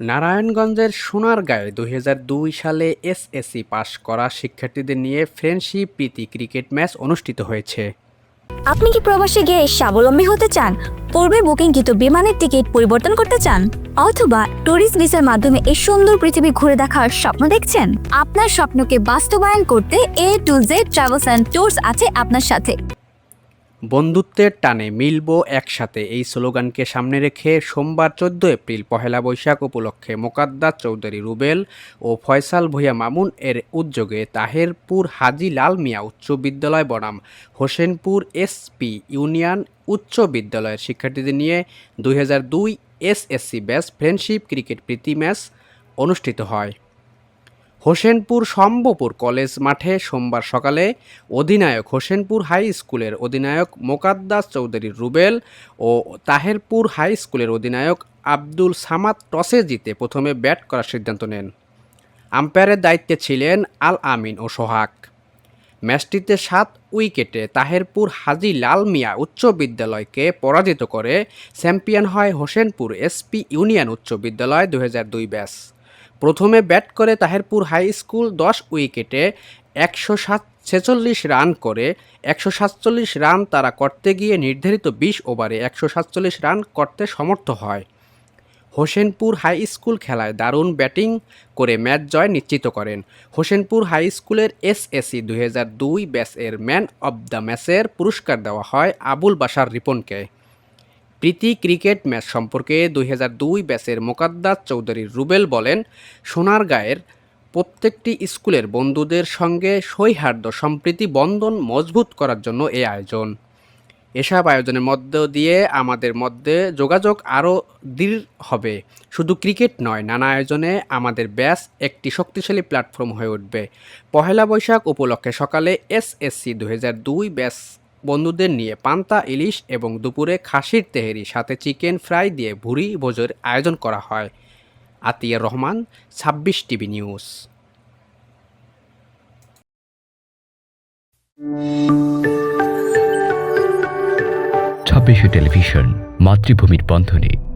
নারায়ণগঞ্জের সোনারগাঁয়ে দু হাজার দুই সালে এসএসসি পাশ করা শিক্ষার্থীদের নিয়ে ফ্রেন্ডশিপ প্রীতি ক্রিকেট ম্যাচ অনুষ্ঠিত হয়েছে। আপনি কি প্রবাসে গিয়ে স্বাবলম্বী হতে চান? পূর্বে বুকিংকৃত বিমানের টিকিট পরিবর্তন করতে চান? অথবা ট্যুরিস্ট ভিসার মাধ্যমে এই সুন্দর পৃথিবী ঘুরে দেখার স্বপ্ন দেখছেন? আপনার স্বপ্নকে বাস্তবায়ন করতে A to Z travels and tours আছে আপনার সাথে। বন্ধুত্বের টানে মিলবো একসাথে। এই স্লোগানকে সামনে রেখে সোমবার চোদ্দ এপ্রিল পহেলা বৈশাখ উপলক্ষে মোকাদ্দাস চৌধুরী রুবেল ও ফয়সাল ভূঁইয়া মামুন এর উদ্যোগে তাহেরপুর হাজি লাল মিয়া উচ্চ বিদ্যালয় বনাম, হোসেনপুর এসপি ইউনিয়ন উচ্চ বিদ্যালয়ের শিক্ষার্থীদের নিয়ে দুই হাজার দুই এসএসসি ব্যাস ফ্রেন্ডশিপ ক্রিকেট প্রীতি ম্যাচ অনুষ্ঠিত হয়। হোসেনপুর সম্ভপুর কলেজ মাঠে সোমবার সকালে অধিনায়ক হোসেনপুর হাই স্কুলের অধিনায়ক মোকাদ্দাস চৌধুরী রুবেল ও তাহেরপুর হাই স্কুলের অধিনায়ক আব্দুল সামাদ টসে জিতে প্রথমে ব্যাট করার সিদ্ধান্ত নেন। আম্পায়ারের দায়িত্বে ছিলেন আল আমিন ও সোহাগ। ম্যাচটিতে সাত উইকেটে তাহেরপুর হাজি লাল মিয়া উচ্চ বিদ্যালয়কে পরাজিত করে চ্যাম্পিয়ন হয় হোসেনপুর এসপি ইউনিয়ন উচ্চ বিদ্যালয় দু ব্যাস প্রথমে ব্যাট করে তাহেরপুর হাই স্কুল দশ উইকেটে একশো সাত ছেচল্লিশ রান করে, একশো সাতচল্লিশ রান তারা করতে গিয়ে নির্ধারিত বিশ ওভারে একশো সাতচল্লিশ রান করতে সমর্থ হয়। হোসেনপুর হাই স্কুল খেলায় দারুণ ব্যাটিং করে ম্যাচ জয় নিশ্চিত করেন। হোসেনপুর হাই স্কুলের এসএসসি দুই হাজার দুই ব্যাসের ম্যান অব দ্য ম্যাচের পুরস্কার দেওয়া হয় আবুল বাশার রিপনকে। প্রীতি ক্রিকেট ম্যাচ সম্পর্কে দুই হাজার দুই ব্যাচের মোকাদ্দাস চৌধুরী রুবেল বলেন সোনার সোনারগাঁয়ের প্রত্যেকটি স্কুলের বন্ধুদের সঙ্গে সৌহার্দ্য সম্প্রীতি বন্ধন মজবুত করার জন্য এই আয়োজন। এসব আয়োজনের মধ্য দিয়ে আমাদের মধ্যে যোগাযোগ আরও দৃঢ় হবে। শুধু ক্রিকেট নয়, নানা আয়োজনে আমাদের ব্যাস একটি শক্তিশালী প্ল্যাটফর্ম হয়ে উঠবে। পহেলা বৈশাখ উপলক্ষে সকালে এসএসসি দু হাজার দুই ব্যাস বন্ধুদের নিয়ে পান্তা, ইলিশ এবং দুপুরে খাসির তেহেরি, সাথে চিকেন ফ্রাই দিয়ে ভুরি ভোজের আয়োজন করা হয়। আতিয়া রহমান, ছাব্বিশ টিভি নিউজ। ছাব্বিশে টেলিভিশন, মাতৃভূমির বন্ধনে।